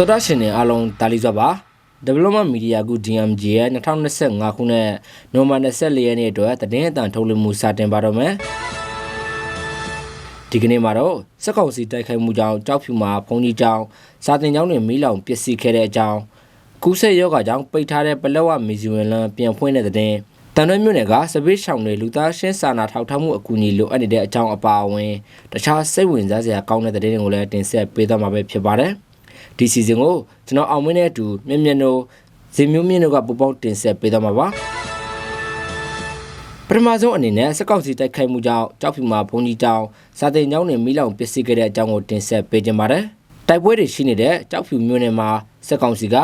တော်တာရှင်တွေအားလုံးတာလီစွာပါ Development Media Group DMG ရဲ့2025ခုနှစ်နိုဝင်ဘာ24ရက်နေ့အတွက်သတင်းအတန်ထုတ်လွှင့်မှုစတင်ပါတော့မယ်ဒီကနေ့မှာတော့စက်ကောင်စီတိုက်ခိုက်မှုကြောင့်ကြောက်ဖြူမှာဘုံကြီးကျောင်းစာတင်ကျောင်းတွေမီးလောင်ပျက်စီးခဲ့တဲ့အကြောင်းကူးဆက်ယောဂကြောင့်ပိတ်ထားတဲ့ပလက်ဝမီဇီယံလန်ပြန်ဖွင့်တဲ့တဲ့တန်ရွဲမြို့နယ်ကစပစ်ရှောင်းတွေလူသားရှင်းစာနာထောက်ထားမှုအကူအညီလိုအပ်နေတဲ့အကြောင်းအပါအဝင်တခြားစိတ်ဝင်စားစရာကောင်းတဲ့တဲ့တွေကိုလည်းတင်ဆက်ပေးသွားမှာပဲဖြစ်ပါတယ် ဒီစီဇန်ကိုကျွန်တော်အောင်မင်းနဲ့အတူမြင်မြန်တို့ဇင်မျိုးမြင့်တို့ကပူပေါင်းတင်ဆက်ပေးသွားမှာပါပထမဆုံးအနေနဲ့စက်ကောက်စီတိုက်ခိုက်မှုကြောင့်ကြောက်ဖြူမှာဘုံကြီးတောင်စာတင်ကျောင်းတွေမိလောင်ပစ္စည်းခဲ့တဲ့အကြောင်းကိုတင်ဆက်ပေးကြပါမယ်။တိုက်ပွဲတွေရှိနေတဲ့ကြောက်ဖြူမြို့နယ်မှာစက်ကောင်စီက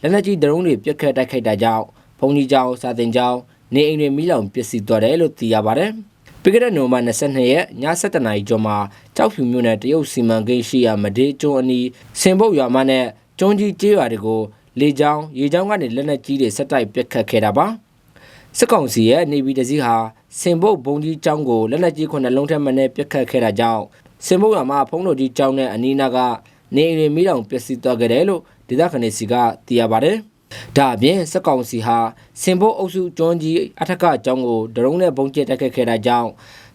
လက်နက်ကြီးဒရုန်းတွေပြက်ခတ်တိုက်ခိုက်တာကြောင့်ဘုံကြီးကျောင်းစာတင်ကျောင်းနေအိမ်တွေမိလောင်ပစ္စည်းသွားတယ်လို့သိရပါတယ်။ ပြီးခဲ့တဲ့နိုဝင်ဘာ22ရက်ည7:00နာရီကျော်မှာကြောက်ဖြူမြို့နယ်တရုတ်စီမံကိန်းရှိရာမဒေးကျွန်းအနီးစင်ဘုတ်ရွာမနဲ့ကျွန်းကြီးကျေးရွာတွေကိုလေကြောင်းရေကြောင်းကနေလက်နက်ကြီးတွေဆက်တိုက်ပြက်ခတ်ခဲ့တာပါ။စစ်ကောင်စီရဲ့နေပြည်တော်စီဟာစင်ဘုတ်ဘုံကြီးကျောင်းကိုလက်နက်ကြီးခုနှစ်လုံးထက်မနည်းပြက်ခတ်ခဲ့တာကြောင့်စင်ဘုတ်ရွာမှာဖုံးတော်ကြီးကျောင်းနဲ့အနီးနားကနေအိမ်တွေမိလောင်ပျက်စီးသွားခဲ့တယ်လို့ဒေသခံတွေစီကသိရပါတယ်။ ဒါအပြင်စစ်ကောင်စီဟာစင်ဘုတ်အုပ်စုကျွန်းကြီးအထက်ကကျောင်းကိုဒရုန်းနဲ့ဘုံကျဲတက်ခဲ့ခဲ့တာကြောင့်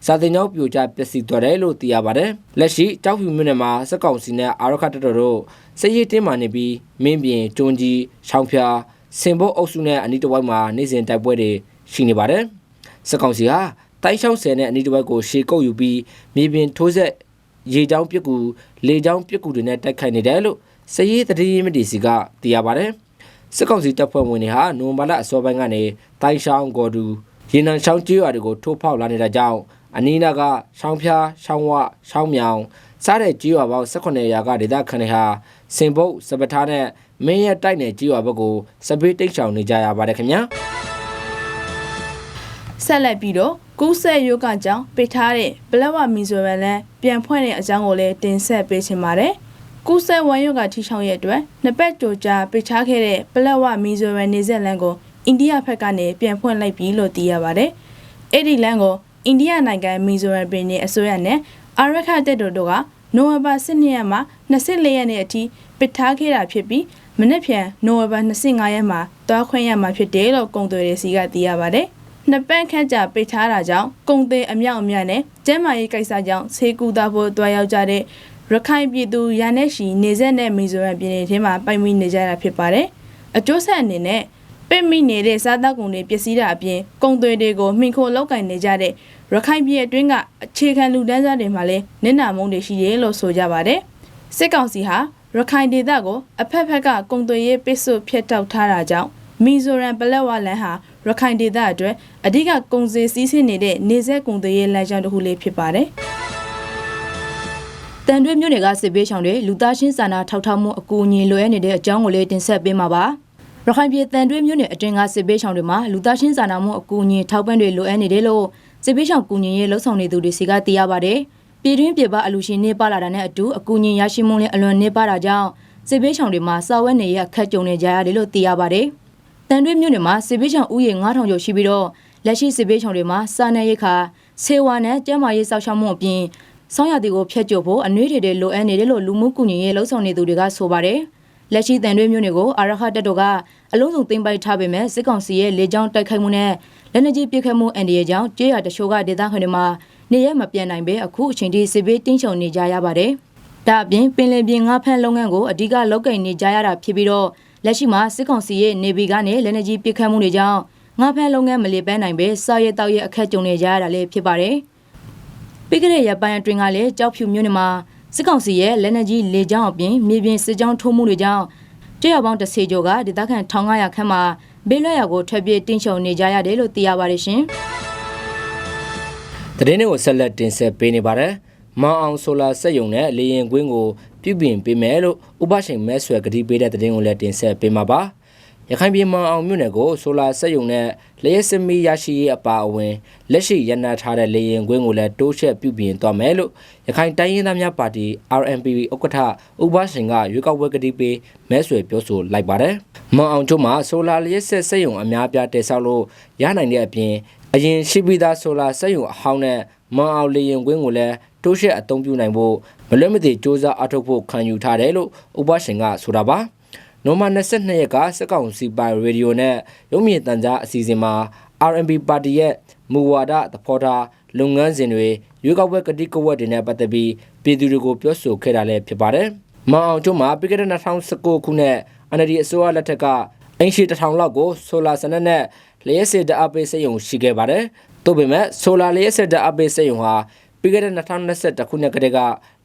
စာတင်ကျောင်းပြိုကျပျက်စီးသွားတယ်လို့သိရပါတယ်။လက်ရှိကြောက်ဖြူမြို့နယ်မှာစစ်ကောင်စီနဲ့အာရခတပ်တော်တို့စစ်ရေးတင်းမာနေပြီးမင်းပြင်ကျွန်းကြီးချောင်းဖျားစင်ဘုတ်အုပ်စုနဲ့အနီးတစ်ဝိုက်မှာနေစဉ်တိုက်ပွဲတွေရှိနေပါတယ်။စစ်ကောင်စီဟာတိုင်းချောင်းဆယ်နဲ့အနီးတစ်ဝိုက်ကိုရှေကုတ်ယူပြီးမြေပြင်ထိုးဆက်ရေချောင်းပြစ်ကူလေချောင်းပြစ်ကူတွေနဲ့တိုက်ခိုက်နေတယ်လို့စစ်ရေးတတိယမတီစီကသိရပါတယ်။ စစ်ကောင်စီတပ်ဖွဲ့ဝင်တွေဟာနိုဝင်ဘာလအစောပိုင်းကနေတိုင်းချောင်းဂေါ်ဒူရေနံချောင်းကျွော်တွေကိုထိုးဖောက်လာနေတာကြောင့်အနီးနားကရှောင်းဖျားရှောင်းဝရှောင်းမြောင်စားတဲ့ကြီးရွာပေါင်း18ရာကဒေသခံတွေဟာစင်ဘုတ်စပထားနဲ့မင်းရဲ့တိုက်နယ်ကြီးရွာဘက်ကိုစပစ်တိတ်ချောင်နေကြရပါတယ်ခင်ဗျာဆက်လက်ပြီးတော့ကူးဆက်ရုပ်ကကြောင့်ပိတ်ထားတဲ့ပလက်ဝမီဇိုရလန်ပြန်ဖွင့်တဲ့အကြောင်းကိုလည်းတင်ဆက်ပေးချင်ပါတယ်။ ကူးဆက်ဝမ်ရုပ်ကထိချောင်းရဲ့အတွက်နှစ်ပတ်ကြိုကြာပိတ်ထားခဲ့တဲ့ပလက်ဝမီဇိုရနေဆက်လန်ကိုအိန္ဒိယဘက်ကနေပြန်ဖွင့်လိုက်ပြီလို့သိရပါတယ်။အဲ့ဒီလန်ကိုအိန္ဒိယနိုင်ငံမီဇိုရမ်ပြည်နယ်အစိုးရနဲ့အာရခတက်တော်တို့ကနိုဝင်ဘာ12ရက်မှ24ရက်နေ့အထိပိတ်ထားခဲ့တာဖြစ်ပြီးမနေ့ဖြန်နိုဝင်ဘာ25ရက်မှာတွားခွင့်ရမှာဖြစ်တယ်လို့ကုန်သွယ်ရေးစီကသိရပါတယ်။နှစ်ပန်းခန့်ကြာပိတ်ထားတာကြောင့်ကုန်သည်အမြောက်အများနဲ့ကျန်းမာရေးကိစ္စကြောင့်ဆေးကူတာဖို့တွားရောက်ကြတဲ့ ရခိုင်ပြည်သူရန်နဲ့ရှီနေဆက်နဲ့မီဇိုရမ်ပြည်နယ်ထဲမှာပိုင်မိနေကြတာဖြစ်ပါတယ်။အကျိုးဆက်အနေနဲ့ပိတ်မိနေတဲ့စားသောက်ကုန်တွေပစ္စည်းတာအပြင်ကုန်သွယ်တွေကိုမှီခိုလောက်ကင်နေကြတဲ့ရခိုင်ပြည်အတွင်းကအခြေခံလူတန်းစားတွေမှာလည်းနစ်နာမုန်းတွေရှိတယ်လို့ဆိုကြပါတယ်။စစ်ကောင်စီဟာရခိုင်ဒေသကိုအဖက်ဖက်ကကုန်သွယ်ရေးပစ်ဆို့ဖျက်တောက်ထားတာကြောင့်မီဇိုရမ်ပလက်ဝလန်ဟာရခိုင်ဒေသအတွက်အဓိကကုန်စည်စည်းစိမ်နေတဲ့နေဆက်ကုန်သွယ်ရေးလမ်းကြောင်းတစ်ခုလေးဖြစ်ပါတယ်။ တန်တွဲမြို့နယ်ကစစ်ပေးချောင်တွေလူသားချင်းစာနာထောက်ထားမှုအကူအညီလိုအပ်နေတဲ့အကြောင်းကိုလည်းတင်ဆက်ပေးမှာပါ။ရခိုင်ပြည်တန်တွဲမြို့နယ်အတွင်းကစစ်ပေးချောင်တွေမှာလူသားချင်းစာနာမှုအကူအညီထောက်ပံ့တွေလိုအပ်နေတယ်လို့စစ်ပေးချောင်ကူညီရေးလှုပ်ဆောင်နေသူတွေစီကသိရပါတယ်။ပြည်တွင်းပြည်ပအလူရှင်နေပါလာတာနဲ့အတူအကူအညီရရှိမှုလည်းအလွန်နေပါတာကြောင့်စစ်ပေးချောင်တွေမှာစာဝတ်နေရအခက်ကြုံနေကြရတယ်လို့သိရပါတယ်။တန်တွဲမြို့နယ်မှာစစ်ပေးချောင်ဥယျာဉ်9000ကျော်ရှိပြီးတော့လက်ရှိစစ်ပေးချောင်တွေမှာစာနယ်ရိတ်ခါဆေးဝါးနဲ့ကျန်းမာရေးစောင့်ရှောက်မှုအပြင် ဆောင်းရည်ကိုဖျက်ကျုပ်ဖို့အနှွေးတွေတွေလိုအပ်နေတယ်လို့လူမှုကူညီရေးလှုပ်ဆောင်နေသူတွေကဆိုပါတယ်။လက်ရှိတန်တွဲမျိုးတွေကိုအာရခတက်တော်ကအလုံးစုံသိမ်းပိုက်ထားပေမဲ့စစ်ကောင်စီရဲ့လေကြောင်းတိုက်ခိုက်မှုနဲ့လက်နက်ကြီးပစ်ခတ်မှုအန်ဒီရဲ့ကြောင့်ကျေးရွာတချို့ကဒေသခံတွေမှာနေရမပြန်နိုင်ပဲအခုအချိန်ထိစစ်ဘေးတင်းချုံနေကြရပါတယ်။ဒါအပြင်ပင်လယ်ပြင်ငါးဖမ်းလုပ်ငန်းကိုအဓိကလုပ်ကိုင်နေကြရတာဖြစ်ပြီးတော့လက်ရှိမှာစစ်ကောင်စီရဲ့နေဗီကနေလက်နက်ကြီးပစ်ခတ်မှုတွေကြောင့်ငါးဖမ်းလုပ်ငန်းမလည်ပန်းနိုင်ပဲစာရဲတောက်ရဲ့အခက်ကြုံနေကြရတာလည်းဖြစ်ပါတယ်။ ပြီးခဲ့တဲ့ရက်ပိုင်းအတွင်းကလည်းကြောက်ဖြူမြို့နယ်မှာစစ်ကောင်စီရဲ့လက်နက်ကြီးလေကြောင်းအပြင်မြေပြင်စစ်ကြောင်းထိုးမှုတွေကြောင့်တရပေါင်း30ကျော်ကဒေသခံ1500ခန့်မှာဘေးလွတ်ရာကိုထွက်ပြေးတင်းရှုံနေကြရတယ်လို့သိရပါတယ်ရှင်။သတင်းတွေကိုဆက်လက်တင်ဆက်ပေးနေပါတယ်။မောင်အောင်ဆိုလာစက်ယုံနဲ့လေရင်ကွင်းကိုပြုပြင်ပေးမယ်လို့ဥပရှင်မဲဆွဲကတိပေးတဲ့သတင်းကိုလည်းတင်ဆက်ပေးမှာပါ။ ရခိုင်ပြည်မောင်အောင်မြို့နယ်ကိုဆိုလာစက်ယုံနဲ့လျှက်စမီရရှိရေးအပါအဝင်လက်ရှိရန်နာထားတဲ့လေရင်ကွင်းကိုလည်းတိုးချက်ပြုပြင်သွားမယ်လို့ရခိုင်တိုင်းရင်းသားများပါတီ RNP ဥက္ကဋ္ဌဥပရှင်ကရွေးကောက်ပွဲကတိပေးမဲဆွဲပြောဆိုလိုက်ပါတယ်။မောင်အောင်ကျွန်းမှာဆိုလာလျှက်ဆက်စက်ယုံအများပြားတည်ဆောက်လို့ရနိုင်တဲ့အပြင်အရင်ရှိပြီးသားဆိုလာစက်ယုံအဟောင်းနဲ့မန်အောင်လေရင်ကွင်းကိုလည်းတိုးရှက်အသုံးပြုနိုင်ဖို့မလွဲမသွေစ조사အထောက်ဖို့ခံယူထားတယ်လို့ဥပရှင်ကဆိုတာပါ နိုမန်22ရက်ကစက်ကောင်စီပိုင်ရေဒီယိုနဲ့ရုပ်မြင်သံကြားအစီအစဉ်မှာ RMB ပါတီရဲ့မူဝါဒသဘောထားလုပ်ငန်းစဉ်တွေရွေးကောက်ပွဲကတိကဝတ်တွေနဲ့ပတ်သက်ပြီးပြည်သူတွေကိုပြောဆိုခဲ့တာလည်းဖြစ်ပါတယ်။မန်အောင်ကျွန်းမှာပြီးခဲ့တဲ့2019ခုနှစ် NLD အစိုးရလက်ထက်ကအင်ရှီတစ်ထောင်လောက်ကိုဆိုလာစနက်နဲ့လျှက်စစ်တအပိတ်စက်ရုံရှိခဲ့ပါတယ်။သို့ပေမဲ့ဆိုလာလျှက်စစ်တအပိတ်စက်ရုံဟာပြီးခဲ့တဲ့2021ခုနှစ်ကတည်းက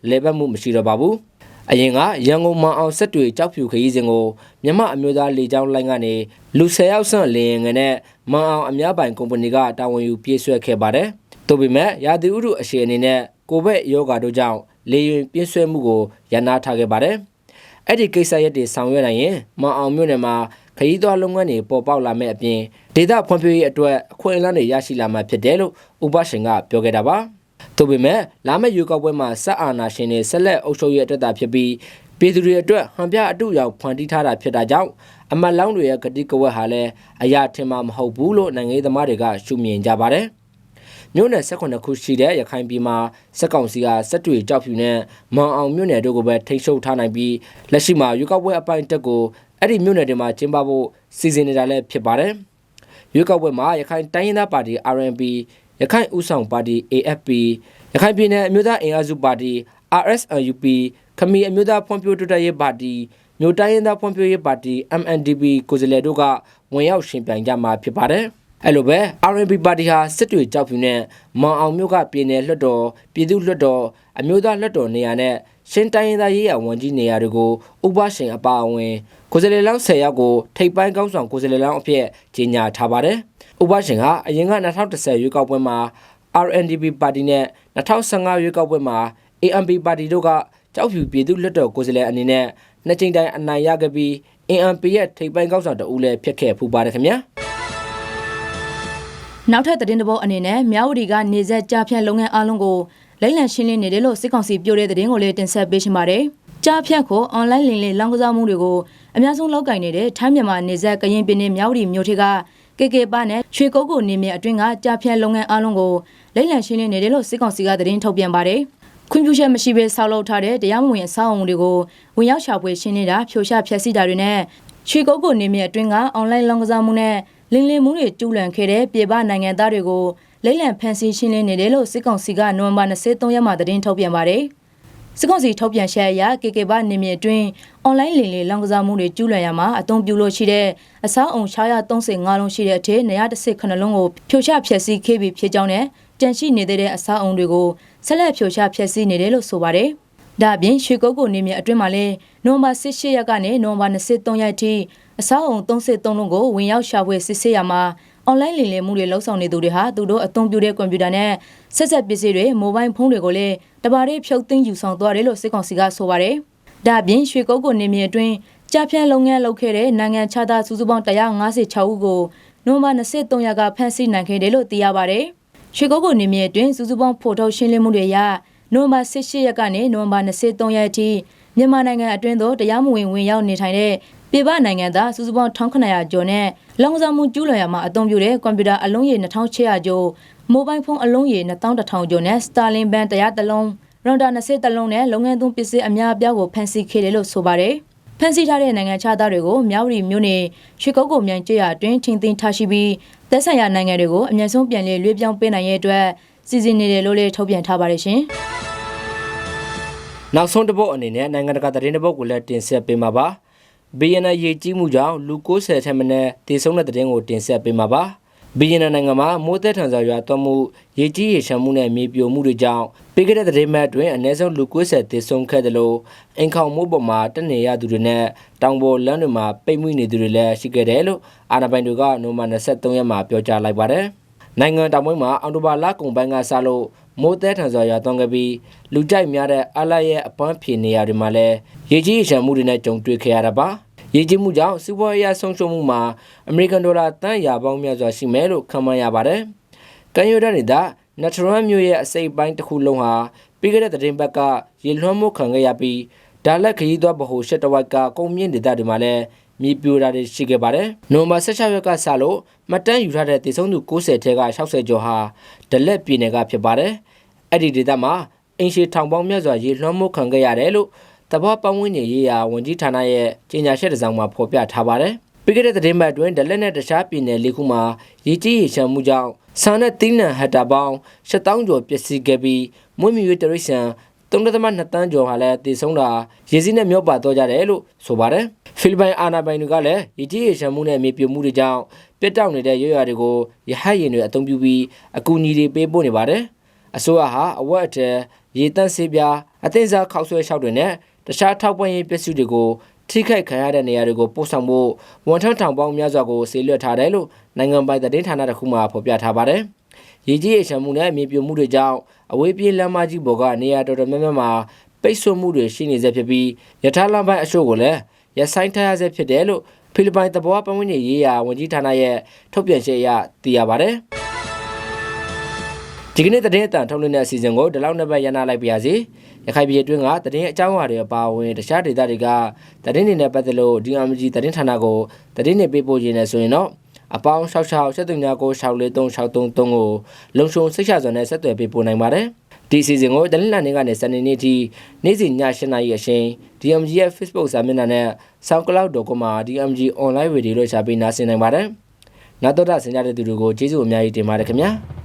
လေပတ်မှုမရှိတော့ပါဘူး။ အရင်ကရန်ကုန်မန်အောင်ဆက်တွေကြောက်ဖြူခရီးစဉ်ကိုမြမအမျိုးသားလေကြောင်းလိုင်းကနေလူ10ယောက်ဆန့်လေရင်ငနဲ့မန်အောင်အများပိုင်ကုမ္ပဏီကတာဝန်ယူပြေးဆွဲခဲ့ပါတယ်။သို့ပေမဲ့ရာသီဥတုအရှိန်အနေနဲ့ကိုဗစ်ရောဂါတို့ကြောင့်လေရင်ပြင်းဆွဲမှုကိုရန်နာထားခဲ့ပါတယ်။အဲ့ဒီကိစ္စရက်တွေဆောင်ရွက်နိုင်ရင်မန်အောင်မြို့နယ်မှာခရီးသွားလုပ်ငန်းတွေပေါ်ပေါက်လာမဲ့အပြင်ဒေသဖွံ့ဖြိုးရေးအတွက်အခွင့်အလမ်းတွေရရှိလာမှာဖြစ်တယ်လို့ဥပရှင်ကပြောခဲ့တာပါ။ သို့ပေမဲ့လာမယ့်ရွေးကောက်ပွဲမှာဆက်အာဏာရှင်တွေဆက်လက်အုပ်ချုပ်ရေးအတွက်သာဖြစ်ပြီးပြည်သူတွေအတွက်ဟန်ပြအတူရောက်ဖွံ့တီးထားတာဖြစ်တာကြောင့်အမတ်လောင်းတွေရဲ့ဂတိကဝတ်ဟာလည်းအရာထင်မှာမဟုတ်ဘူးလို့နိုင်ငံရေးသမားတွေကရှုမြင်ကြပါတယ်။မြို့နယ်18ခုရှိတဲ့ရခိုင်ပြည်မှာစက်ကောင်စီကစက်တွေကြောက်ဖြူနဲ့မောင်အောင်မြို့နယ်တို့ကိုပဲထိန်းချုပ်ထားနိုင်ပြီးလက်ရှိမှာရွေးကောက်ပွဲအပိုင်းတက်ကိုအဲ့ဒီမြို့နယ်တွေမှာကျင်းပဖို့စီစဉ်နေတာလည်းဖြစ်ပါတယ်။ရွေးကောက်ပွဲမှာရခိုင်တိုင်းရင်းသားပါတီ RNP ရခိုင်ဥဆောင်ပါတီ AFP ရခိုင်ပြည်နယ်အမျိုးသားအင်အားစုပါတီ RSUP ခမီအမျိုးသားဖွံ့ဖြိုးတိုးတက်ရေးပါတီမြို့တိုင်းရင်းသားဖွံ့ဖြိုးရေးပါတီ MNDP ကိုယ်စားလှယ်တို့ကဝင်ရောက်ရှင်ပြိုင်ကြမှာဖြစ်ပါတယ်။အဲ့လိုပဲ RNP ပါတီဟာစစ်တွေကြောက်ဖြူနဲ့မောင်အောင်မြို့ကပြည်နယ်လွှတ်တော်ပြည်သူ့လွှတ်တော်အမျိုးသားလွှတ်တော်နေရာနဲ့ ရှင်းတိုင်းရင်းသားရေးရဝန်ကြီးနေရာတွေကိုဥပရှင်အပါအဝင်ကိုယ်စားလှယ်လောင်း10ယောက်ကိုထိပ်ပိုင်းကောင်းဆောင်ကိုယ်စားလှယ်လောင်းအဖြစ်ကြီးညာထားပါတယ်။ဥပရှင်ဟာအရင်က2010ရွေးကောက်ပွဲမှာ RNDP ပါတီနဲ့2015ရွေးကောက်ပွဲမှာ AMP ပါတီတို့ကကြောက်ဖြူပြည်သူ့လွှတ်တော်ကိုယ်စားလှယ်အနေနဲ့နှစ်ကြိမ်တိုင်အနိုင်ရခဲ့ပြီး AMP ရဲ့ထိပ်ပိုင်းကောက်ဆောင်တဦးလည်းဖြစ်ခဲ့ဖူးပါတယ်ခင်ဗျာနောက်ထပ်သတင်းတစ်ပုဒ်အနေနဲ့မြဝတီကနေဆက်ကြားဖြတ်လုပ်ငန်းအလုံးကို လိမ့်လံရှင်းလင်းနေတယ်လို့စစ်ကောင်စီပြောတဲ့သတင်းကိုလည်းတင်ဆက်ပေးရှင်ပါတယ်။ကြားဖြတ်ကိုအွန်လိုင်းလင်လင်လောင်းကစားမှုတွေကိုအများဆုံးလောက်ကင်နေတဲ့ထိုင်းမြန်မာနေဆက်ကရင်ပြည်နယ်မြဝတီမြို့ထက်ကကေကေပါနဲ့ရွှေကုတ်ကိုနေမြေအတွင်းကကြားဖြတ်လုပ်ငန်းအလုံးကိုလိမ့်လံရှင်းလင်းနေတယ်လို့စစ်ကောင်စီကသတင်းထုတ်ပြန်ပါတယ်။ခွင့်ပြုချက်မရှိဘဲဆောက်လုပ်ထားတဲ့တရားမဝင်အဆောက်အုံတွေကိုဝင်ရောက်ရှာဖွေရှင်းနေတာဖြိုချဖျက်ဆီးတာတွေနဲ့ရွှေကုတ်ကိုနေမြေအတွင်းကအွန်လိုင်းလောင်းကစားမှုနဲ့လင်းလင်းမှုတွေကျူးလွန်ခဲ့တဲ့ပြည်ပနိုင်ငံသားတွေကို လိမ့်လံဖန်ဆီးရှင်းလင်းနေတယ်လို့စစ်ကောင်စီကနိုဝင်ဘာ23ရက်မှာသတင်းထုတ်ပြန်ပါတယ်။စစ်ကောင်စီထုတ်ပြန်ချက်အရကေကေဘာနေမြေအတွင်းအွန်လိုင်းလင်လေလောင်းကစားမှုတွေကျူးလွန်ရမှာအသုံးပြုလို့ရှိတဲ့အစားအုံ635လုံးရှိတဲ့အထက်118လုံးကိုဖြိုချဖျက်ဆီးခဲ့ပြီးဖြစ်ကြောင်းနဲ့ကြန့်ရှိနေတဲ့အစားအုံတွေကိုဆက်လက်ဖြိုချဖျက်ဆီးနေတယ်လို့ဆိုပါတယ်။ဒါအပြင်ရွှေကုတ်ကိုနေမြေအတွင်းမှာလည်းနိုဝင်ဘာ18ရက်ကနေနိုဝင်ဘာ23ရက်ထိအစားအုံ33လုံးကိုဝင်ရောက်ရှာဖွေစစ်ဆေးရမှာ အွန်လိုင်းလင်လင်မှုတွေလှုပ်ဆောင်နေသူတွေဟာသူတို့အသုံးပြုတဲ့ကွန်ပျူတာနဲ့ဆက်ဆက်ပစ္စည်းတွေမိုဘိုင်းဖုန်းတွေကိုလည်းတပါးလေးဖြုတ်သိမ်းယူဆောင်သွားတယ်လို့စစ်ကောင်စီကဆိုပါတယ်။ဒါအပြင်ရွှေကုတ်ကိုနေမြေအတွင်းကြားဖြန့်လုပ်ငန်းလုပ်ခဲ့တဲ့နိုင်ငံခြားသားစုစုပေါင်း156ဦးကိုနိုဝင်ဘာ23ရက်ကဖမ်းဆီးနိုင်ခဲ့တယ်လို့သိရပါတယ်။ရွှေကုတ်ကိုနေမြေအတွင်းစုစုပေါင်းဖော်ထုတ်ရှင်းလင်းမှုတွေရနိုဝင်ဘာ18ရက်ကနေနိုဝင်ဘာ23ရက်အထိမြန်မာနိုင်ငံအတွင်းသို့တရားမဝင်ဝင်ရောက်နေထိုင်တဲ့ ပြည်ပနိုင်ငံသားစုစုပေါင်း1900ကျော်နဲ့လောင်ကစားမှုကျူးလွန်ရမှာအသုံးပြုတဲ့ကွန်ပျူတာအလုံးရေ2600ကျော်မိုဘိုင်းဖုန်းအလုံးရေ2100ကျော်နဲ့ Starlink band တရားတစ်လုံးရွန်တာ20တစ်လုံးနဲ့လုပ်ငန်းသုံးပစ္စည်းအများအပြားကိုဖမ်းဆီးခဲ့တယ်လို့ဆိုပါတယ်။ဖမ်းဆီးထားတဲ့နိုင်ငံခြားသားတွေကိုမြောက်ရီမြို့နယ်ရွှေကုတ်ကိုမြန်ကျရအတွင်းချင်းသိမ်းထားရှိပြီးသက်ဆိုင်ရာနိုင်ငံတွေကိုအမြင့်ဆုံးပြန်လည်လွှဲပြောင်းပေးနိုင်ရဲ့အတွက်စီစဉ်နေတယ်လို့လည်းထုတ်ပြန်ထားပါတယ်ရှင်။နောက်ဆုံးတစ်ပုတ်အနေနဲ့နိုင်ငံတကာသတင်းတစ်ပုတ်ကိုလည်းတင်ဆက်ပေးမှာပါ။ BNN ရေကြီးမှုကြောင့်လူ90ထက်မနည်းတည်ဆုံးတဲ့သတင်းကိုတင်ဆက်ပေးမှာပါ။ BNN နိုင်ငံမှာမိုးသက်ထန်စွာရွာသွန်းမှုရေကြီးရေရှမ်းမှုနဲ့မြေပြိုမှုတွေကြောင့်ပြီးခဲ့တဲ့သတင်းမှတ်အတွင်းအနည်းဆုံးလူ90တည်ဆုံးခဲ့တယ်လို့အင်ခေါင်မိုးပေါ်မှာတက်နေရသူတွေနဲ့တောင်ပေါ်လမ်းတွေမှာပိတ်မိနေသူတွေလည်းရှိခဲ့တယ်လို့အာဏာပိုင်တွေကနိုဝင်ဘာ23ရက်မှာပြောကြားလိုက်ပါတယ်။နိုင်ငံတောင်ပိုင်းမှာအော်တိုဘာလကုန်ပိုင်းကစလို့ မိုးတဲထန်စွာရွာသွန်းခဲ့ပြီးလူကြိုက်များတဲ့အလရဲ့အပန်းဖြေနေရာတွေမှာလည်းရေကြီးရေရှမ်းမှုတွေနဲ့ကြုံတွေ့ခဲ့ရတာပါရေကြီးမှုကြောင့်စီးပွားရေးဆုံးရှုံးမှုမှာအမေရိကန်ဒေါ်လာတန်ရာပေါင်းများစွာရှိမယ်လို့ခန့်မှန်းရပါတယ်။ကန်ယူဒန်ဒေသနက်ထရန်မြို့ရဲ့အစိပ်ပိုင်းတစ်ခုလုံးဟာပြီးခဲ့တဲ့သတင်းပတ်ကရေလွှမ်းမိုးခံခဲ့ရပြီးဒါလက်ခရီးသွားဗဟိုရှက်တဝိုက်ကကုန်းမြင့်ဒေသတွေမှာလည်း မြေပြိုတာတွေရှိခဲ့ပါတယ်။နိုဝင်ဘာ16ရက်ကစလို့မှတ်တမ်းယူထားတဲ့တည်ဆုံးသူ90ထဲက60ကျော်ဟာဒလက်ပြည်နယ်ကဖြစ်ပါတယ်။အဲ့ဒီဒေသမှာအင်ရှီထောင်ပေါင်းမြတ်စွာရေလွှမ်းမိုးခံခဲ့ရတယ်လို့တဘောပတ်ဝန်းကျင်ရေးရာဝန်ကြီးဌာနရဲ့ကြေညာချက်တစ်စောင်မှာဖော်ပြထားပါတယ်။ပြီးခဲ့တဲ့သတင်းပတ်အတွင်းဒလက်နဲ့တခြားပြည်နယ်လေးခုမှာရေကြီးရေရှမ်းမှုကြောင့်ဆန်နဲ့တင်းနံဟက်တာပေါင်း7000ကျော်ပျက်စီးခဲ့ပြီးမွေးမြူရေးတရိษံ3.2တန်းကျော်ဟာလည်းတည်ဆုံးတာရေစီးနဲ့မျောပါတော့ကြတယ်လို့ဆိုပါတယ်။ ဖိလစ်ပိုင်အာဏာပိုင်တွေကလည်းရေကြီးရေရှမ်းမှုနဲ့မြေပြိုမှုတွေကြောင့်ပြတ်တောက်နေတဲ့ရွာတွေကိုရဟတ်ရင်တွေအသုံးပြုပြီးအကူအညီတွေပေးပို့နေပါတယ်။အစိုးရဟာအဝတ်အထည်ရေတန့်ဆေးပြားအသိစားခောက်ဆွဲလျှောက်တွေနဲ့တခြားထောက်ပံ့ရေးပစ္စည်းတွေကိုထိခိုက်ခံရတဲ့နေရာတွေကိုပို့ဆောင်ဖို့ဝန်ထမ်းထောင်ပေါင်းများစွာကိုဆေးလွှတ်ထားတယ်လို့နိုင်ငံပိုင်သတင်းဌာနတစ်ခုမှဖော်ပြထားပါတယ်။ရေကြီးရေရှမ်းမှုနဲ့မြေပြိုမှုတွေကြောင့်အဝေးပြေးလမ်းမကြီးပေါ်ကနေရာတော်တော်များများမှာပိတ်ဆို့မှုတွေရှိနေစေဖြစ်ပြီးရထားလမ်းပိုင်းအချို့ကိုလည်း ရဆိုင်ထားရဆဲဖြစ်တယ်လို့ဖိလစ်ပိုင်တဘောပတ်ဝန်းကျင်ရေးရာဝန်ကြီးဌာနရဲ့ထုတ်ပြန်ချက်အရသိရပါတယ်။ဒီကနေ့သတင်းအတန်ထုတ်လွှင့်တဲ့အစီအစဉ်ကိုဒီလောက်နှစ်ပတ်ရနာလိုက်ပါရစေ။ရခိုင်ပြည်အတွင်းကသတင်းအကြောင်းအရာတွေအပါအဝင်တခြားဒေသတွေကသတင်းတွေနဲ့ပတ်သက်လို့ DMG သတင်းဌာနကိုသတင်းတွေပေးပို့ခြင်းနဲ့ဆိုရင်တော့အပေါင်း66 73ကို643 633ကိုလုံခြုံစိတ်ချစွာနဲ့ဆက်သွယ်ပေးပို့နိုင်ပါတယ်။ ဒီအစီအစဉ်ကိုတနင်္လာနေ့ကနေစနေနေ့ထိနေ့စဉ်ည7:00နာရီအချိန် DMG ရဲ့ Facebook စာမျက်နှာနဲ့ SoundCloud.com မှာ DMG Online Radio လို့ရှာပြီးနားဆင်နိုင်ပါတယ်။နောက်တော့ဆင်ကြတဲ့သူတွေကိုကျေးဇူးအများကြီးတင်ပါတယ်ခင်ဗျာ။